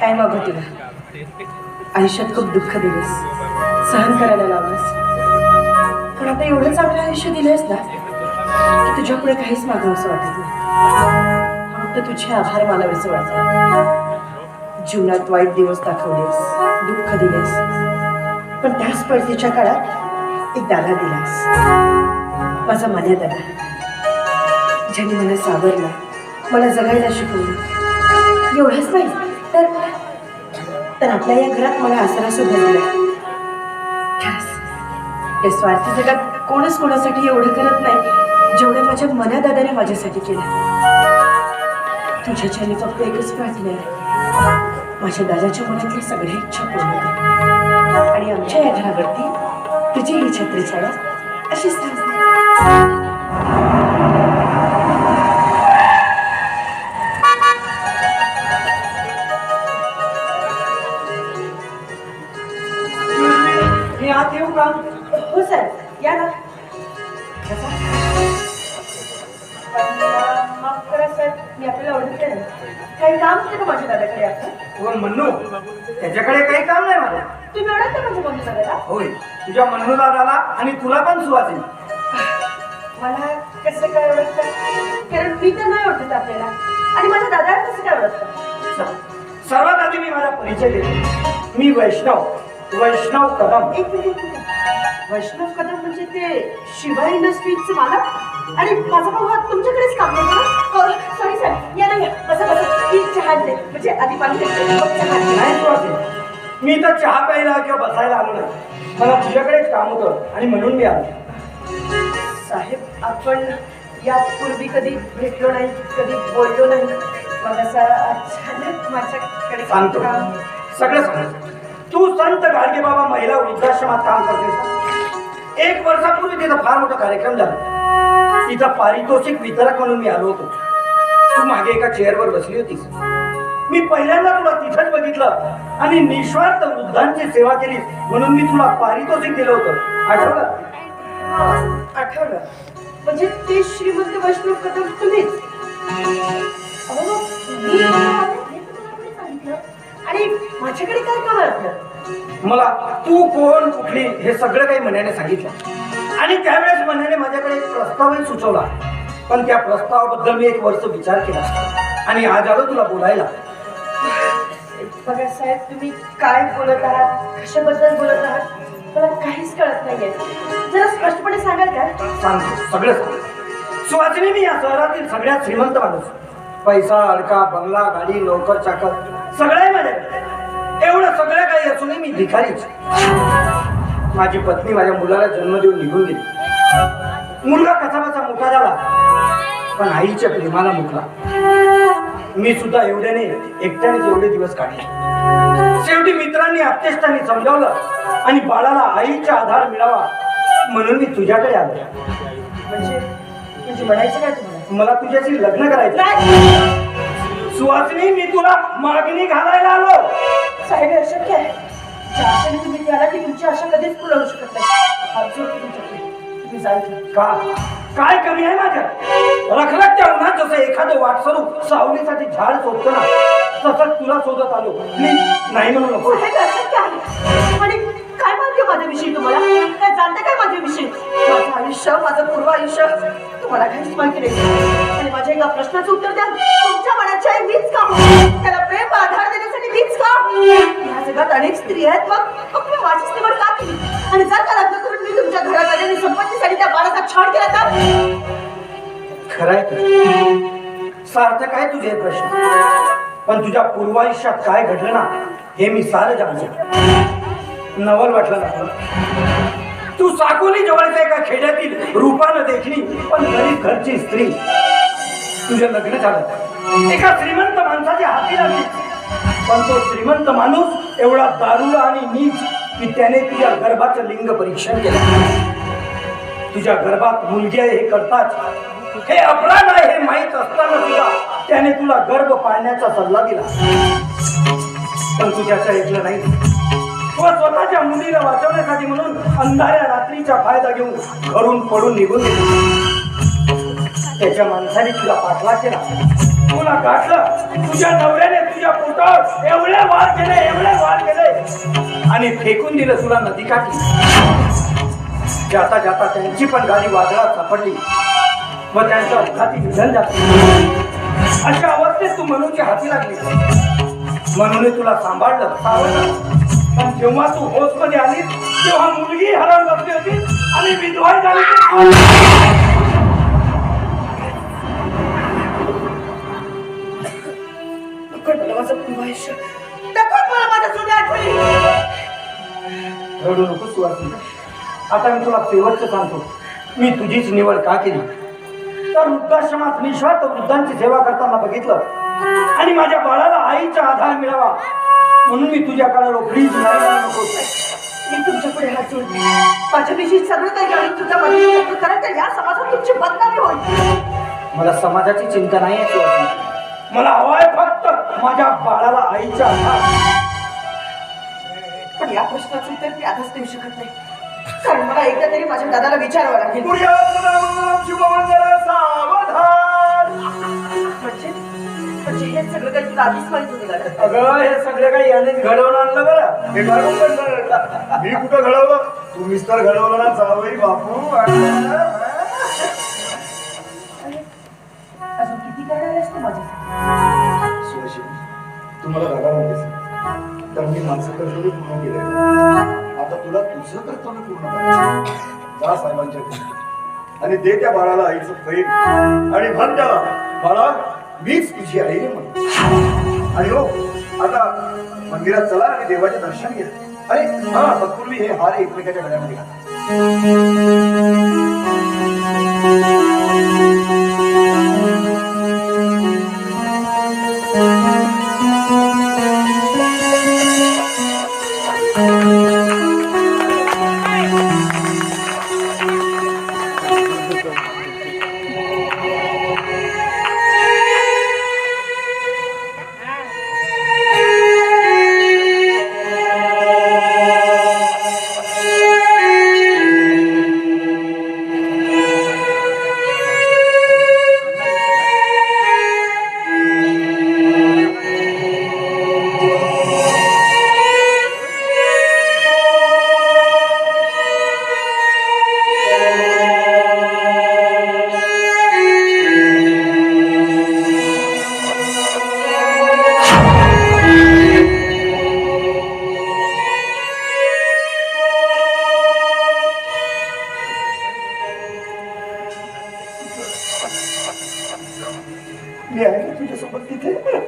काय मागू तुला? आयुष्यात खूप दुःख दिलंस. सहन करायला लावलंस. पण आता एवढं चांगलं आयुष्य दिलंस ना की तुझ्या पुढे काहीच असं वाटत नाही. फक्त तुझे आभार मानावेसे वाटतात. जीवनात वाईट दिवस दाखवलेस दुःख दिलेस. पण त्या स्पर्धेच्या काळात एक दादा दिलास. माझा मान्य दादा. ज्याने मला सावरला मला जगायला शिकवलं. एवढंच नाही. तर तर आपल्या या घरात मला आसरा सुद्धा दिला या स्वार्थी जगात कोणच कोणासाठी एवढं करत नाही जेवढं माझ्या मना दादाने माझ्यासाठी केलं. तुझ्याच्याने फक्त एकच प्रार्थना आहे माझ्या दादाच्या मनातली सगळ्या इच्छा पूर्ण कर. आणि आमच्या या घरावरती तुझी ही छत्री छाया अशीच थांबते कोण म्हणू त्याच्याकडे काही काम नाही माझं. तुम्ही ओळखता माझ्या मम्मी दादाला होय तुझ्या म्हणू दादाला आणि तुला पण सुवासीन मला कसं काय ओळखतं? कारण मी तर नाही ओळखत आपल्याला. आणि माझ्या दादाला कसं काय ओळखतं? सर्वात आधी मी माझा परिचय देतो. मी वैष्णव वैष्णव कदम. एक मिनिट. वैष्णव कदम म्हणजे ते शिवाय इंडस्ट्रीजचे मालक? आणि माझा भाऊ हा तुमच्याकडेच काम करतो या ना या. बसा बसा. चहा दे. म्हणजे आधी पाणी देते, मग चहा दे. नाही सुवासीन मी तर चहा प्यायला किंवा बसायला आलो नाही. मला तुझ्याकडेच काम होतं आणि म्हणून मी आलो. साहेब आपण यापूर्वी कधी भेटलो नाही कधी बोललो नाही. मग असं अचानक माझ्याकडे सांगतो. काम सगळं सांगतो. तू संत गाडगे बाबा महिला वृद्धाश्रमात काम करतेस ना? एक वर्षापूर्वी तिथं फार मोठा कार्यक्रम झाला. तिथं पारितोषिक वितरक म्हणून मी आलो होतो. तू मागे एका चेअरवर बसली होतीस. मी पहिल्यांदा तुला तिथंच बघितलं आणि निस्वार्थ वृद्धांची सेवा केली म्हणून मी तुला पारितोषिक दिलं होतं. आठवलं? आठवलं. म्हणजे ते श्रीमंत वैष्णव कदम तुम्हीच. अहो, मी तुम्हाला हे सांगितलं? आणि माझ्याकडे काय काम मला तू कोण कुठली हे सगळं काही मनाने सांगितलं. आणि त्यावेळेस मनाने माझ्याकडे एक प्रस्तावही सुचवला. पण त्या प्रस्तावाबद्दल मी एक वर्ष विचार केला. आणि आज आलो तुला बोलायला. बघा साहेब तुम्ही काय बोलत आहात? कशाबद्दल बोलत आहात? मला काहीच कळत नाहीये. जरा स्पष्टपणे सांगाल का? सांगतो सगळं सांगतो सुवासिनी मी या शहरातील सगळ्यात श्रीमंत माणूस. पैसा अडका बंगला गाडी नोकर चाकर सगळं आहे माझ्याकडे एवढं सगळं काही असूनही मी भिकारीच. माझी पत्नी माझ्या मुलाला जन्म देऊन निघून गेली. मुलगा कसा मोठा झाला. पण आईच्या प्रेमाला मुकला. मी सुद्धा एवढ्याने एकट्याने एवढे दिवस काढले. शेवटी मित्रांनी अत्यष्टाने समजावलं आणि बाळाला आईचा आधार मिळावा म्हणून मी तुझ्याकडे आलो. म्हणजे म्हणजे म्हणायचं काय तुम्हाला? मला तुझ्याशी लग्न करायचं नाही! सुहासिनी मी तुला मागणी घालायला आलो. साहेब अशक्य आहे. तुम्ही द्याला की तुमची आशा कधीच होऊ शकत नाही. किती सांगितली का? काय कमी आहे माझ्या? रखरख त्यांना जसं एखादं वाटसरू सावलीसाठी झाड शोधतो ना तसंच तुला शोधत आलो. प्लीज नाही म्हणू नको. साहेब हे अशक्य काय? माहिती माझ्याविषयी तुम्हाला? काय जाणतं काय माझ्याविषयी माझं आयुष्य माझं पूर्व आयुष्य तुम्हाला काहीच माहिती नाही. आणि माझ्या एका प्रश्नाचं उत्तर द्या. तुमच्या मनाच्या आहे मीच का? त्याला प्रेम आधार देण्यासाठी मीच का? या जगात अनेक स्त्री आहेत मग. त्या बाळाचा छाड केला तर. खरंय सार्थक आहे तुझे प्रश्न? पण तुझ्या पूर्वायुष्यात काय घडलं ना हे मी सारं जाणतो नवल वाटलं ना तू साकोली जवळच्या एका खेड्यातील रूपानं देखणी पण गरीब घरची स्त्री. तुझं लग्न झालं एका श्रीमंत माणसाच्या हाती लागली पण तो श्रीमंत माणूस एवढा दारुला आणि नीच की त्याने तुझ्या गर्भाचं लिंग परीक्षण केलं. तुझ्या गर्भात मुलगी आहे हे करताच हे अपराध आहे हे माहीत असताना सुद्धा त्याने तुला गर्भ पाळण्याचा सल्ला दिला. पण तुझ्या ऐकलं नाही. तो स्वतःच्या मुलीला वाचवण्यासाठी म्हणून अंधाऱ्या रात्रीचा फायदा घेऊन घरून पडून निघून गेला. त्याच्या माणसाने तुला पाठला केला. तुला गाठलं. तुझ्या नवऱ्याने तुझ्या पोटावर एवढे वार केले एवढे वार केले. आणि फेकून दिलं तुला नदी काठी जाता जाता त्यांची पण गाडी वादळात सापडली. व त्यांच्या अपघाती निधन झालं अशा अवस्थेत तू मनूच्या हाती लागली. म्हणून तुला सांभाळलं सावरलं. पण जेव्हा तू होशमध्ये आली तेव्हा मुलगी हरण बसली होती आणि विधवा झाली. रडू नको सुवासिनी आता मी तुला शेवटचं सांगतो. मी तुझीच निवड का केली? तर वृद्धाश्रमात निस्वार्थ वृद्धांची सेवा करताना बघितलं. आणि माझ्या बाळाला आईचा आधार मिळावा. म्हणून मी तुझ्याकडे काळाला नाही जाणं नको. मी तुमच्यापुढे हात जोडले माझ्याविषयी सगळं काही जाणून तुझा कारण तर या समाजात तुमची बदनामी होईल. मला समाजाची चिंता नाही आहे मला हवाय फक्त माझ्या बाळाला आईचा आधार. पण या प्रश्नाचं उत्तर मी आताच देऊ शकत नाही. कारण मला एकदा तरी माझ्या दादाला विचारावं लागेल. म्हणजे म्हणजे हे सगळं काही तुला आधीच माहीत होतं? अगं हे सगळं काही यानेच घडवून आणलं बरं. हे घडवून. मी कुठं घडवलं? तुम्हीच तर घडवलं ना जावई बापू. अजून किती करणार आहेस तू माझ्यासाठी? सुरेश तुम्हाला तर मी केलंय आता तुला तुझं पूर्ण करायचं जा साहेबांच्या घरी. आणि दे त्या बाळाला आईचं प्रेम आणि म्हण त्याला बाळा मीच तुझी आई आहे आणि हो आता मंदिरात चला आणि देवाचे दर्शन घ्या. अरे हा तत्पूर्वी हे हार एकमेकाच्या गळ्यामध्ये घाला. Wie hättet ihr das aber getan?